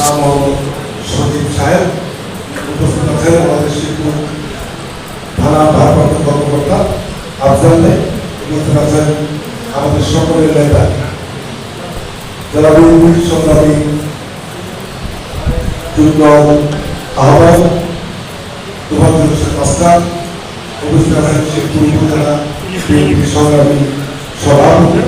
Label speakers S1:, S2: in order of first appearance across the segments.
S1: মোহাম্মদ সজীব সাহেব, উপস্থিত আছেন আমাদের শিবপুর থানা ভারপ্রাপ্ত কর্মকর্তা আফজাল উপস্থিত আছেন আমাদের সকলের নেতা। যারা বিএনপির সংগ্রামী যুগ্ম তোফাজুল হোসেন মাস্টার, উপস্থিত আছেন শিবপুর উপজেলা সংগ্রামী সভাপতি।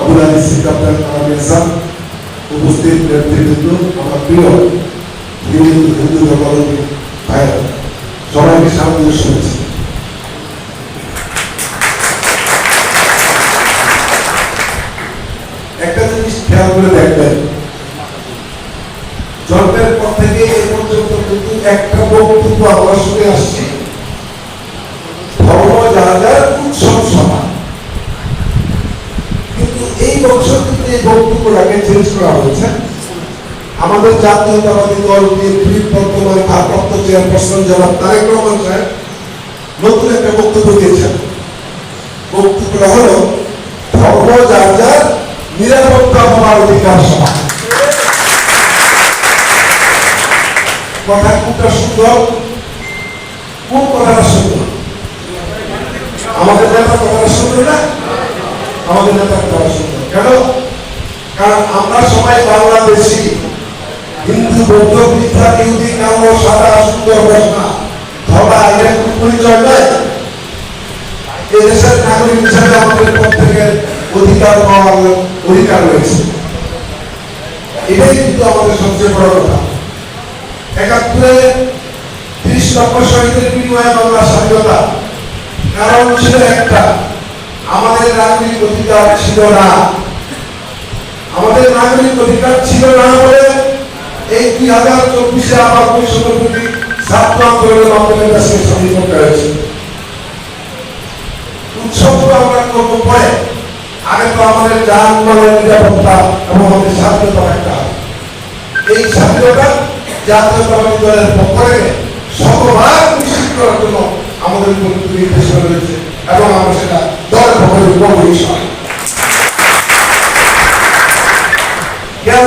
S1: আবুল আলী সিদ্ধার্থ আহমেদ উপস্থিত নেতৃবৃন্দ, আমার প্রিয় হিন্দু হিন্দু ধর্মাবলম্বী ভাইরা সবাইকে স্বাগত শুনেছি একটা জিনিস খেয়াল করে দেখবেন, জন্মের পর থেকে এ পর্যন্ত কিন্তু একটা বক্তব্য আমরা শুনে আসছি। চেঞ্জ করা হয়েছে। আমাদের জাতীয়তাবাদী দল বিএনপির বর্তমান ভারপ্রাপ্ত চেয়ারপারসন জনাব তারেক রহমান সাহেব নতুন একটা বক্তব্য দিয়েছেন। বক্তব্যটা হলো, ধর্ম যার যার, নিরাপত্তা হওয়ার অধিকার সমান কথা কোনটা সুন্দর, কোন কথাটা সুন্দর? আমাদের নেতা কথাটা সুন্দর না? আমাদের নেতা কথাটা সুন্দর। কেন? কারণ আমরা সবাই বাংলাদেশি। হিন্দু, বৌদ্ধ, বৃদ্ধা, ইহুদি, কালো, সাদা, সুন্দর বসনা ধরা কোনো পরিচয় নয় এই দেশের নাগরিক হিসেবে আমাদের প্রত্যেকের অধিকার পাওয়ার অধিকার রয়েছে। এটাই কিন্তু আমাদের সবচেয়ে বড় কথা। একাত্তরে ত্রিশ লক্ষ শহীদের বিনিময়ে বাংলা স্বাধীনতা। কারণ ছিল একটা। আমাদের নাগরিক অধিকার ছিল না। নাগরিক অধিকার ছিল না বলে এই দুই হাজার চব্বিশে আবার বৈষম্যপন্থী ছাত্র আন্দোলনের মাধ্যমে হয়েছে। আমাদের এবং স্বাধীনতা আমাদের আমরা সেটা দলের পক্ষ বড় বিষয় খেয়াল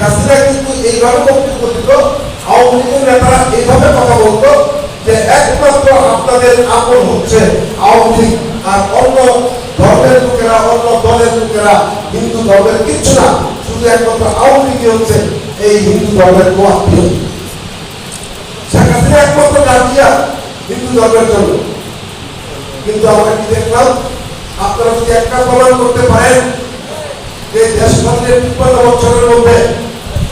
S1: হাসিনা কিন্তু এইভাবে বক্তব্য দিত আওয়ামী লীগের নেতারা এইভাবে কথা বলতো যে একমাত্র আপনাদের আপন হচ্ছে আওয়ামী লীগ আর অন্য ধর্মের লোকেরা, অন্য দলের লোকেরা, হিন্দু ধর্মের কিচ্ছু না, শুধু একমাত্র আওয়ামী লীগই হচ্ছে এই হিন্দু ধর্মের গোয়াত্মীয় শেখ হাসিনা একমাত্র গার্জিয়া হিন্দু ধর্মের জন্য। কিন্তু আমরা কি দেখলাম? আপনারা যদি একটা প্রমাণ করতে পারেন, যে দেশ স্বাধীনের তিপ্পান্ন বছরের মধ্যে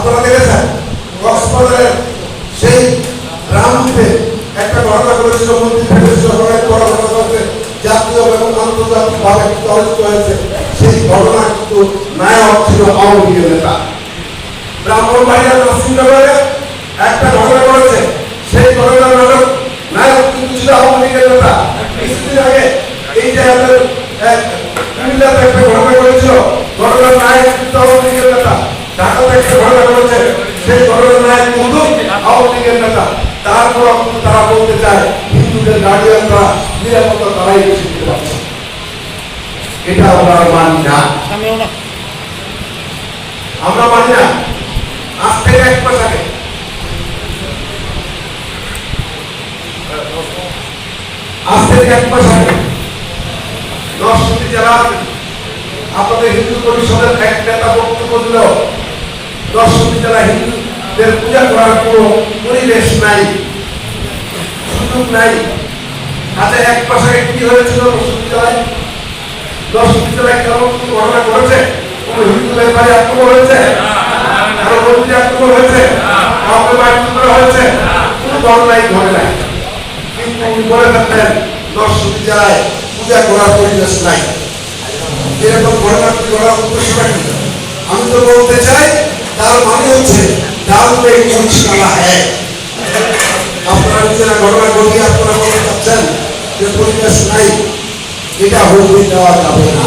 S1: আপনারা দেখেছেন কক্সবাজারের সেই রামদ্বীপে একটা ঘটনা ঘটেছিল মন্দির ফেটেছিল অনেক বড় জাতীয় এবং আন্তর্জাতিক ভাবে হয়েছে সেই ঘটনা কিন্তু নায়ক ছিল আওয়ামী নেতা ব্রাহ্মণ বাড়িয়া নাসিমনগরে একটা ঘটনা ঘটেছে সেই ঘটনার নায়ক নায়ক কিন্তু ছিল আওয়ামী লীগের নেতা কিছুদিন আগে এই যে একটা ঘটনা ঘটেছিল ঘটনার নায়ক কিন্তু আওয়ামী নেতা ঢাকাতে একটা সেই ঘটনার নায়ক কিন্তু আওয়ামী লীগের নেতা। তারপর তারা বলতে চায় হিন্দুদের গার্ডিয়ানরা নিরাপত্তা তারাই বেশি দিতে পারছে। এটা আমরা মানি না। আমরা মানি না। আজ থেকে এক মাস আগে। আজ থেকে এক মাস আগে নরসিংদী জেলার আপনাদের হিন্দু পরিষদের এক নেতা বক্তব্য দিল নরসিংদী জেলা হিন্দু দের পূজা করার কোনো পরিবেশ নাই, সুযোগ নাই। আচ্ছা এক পাশে কি হয়েছিল বিশ্ববিদ্যালয় দশ বিদ্যালয় কেমন কোনো ঘটনা করেছে? কোনো হিন্দুদের বাড়ি আক্রমণ হয়েছে? কারও মন্দিরে আক্রমণ হয়েছে? কাউকে বাড়ি করা হয়েছে? কোনো ঘটনাই ঘটে নাই। কিন্তু উনি বলে থাকতেন, দশ বিদ্যালয় পূজা করার পরিবেশ নাই। এরকম ঘটনা করার উদ্দেশ্যটা কি আমি তো বলতে চাই তার মানে হচ্ছে ডাল কুছ কালা হ্যায় আপনারা নিজেরা ঘটনা ঘটিয়ে আপনারা বলতে চাচ্ছেন যে পরীক্ষা নাই, এটা হুমকি দেওয়া যাবে না।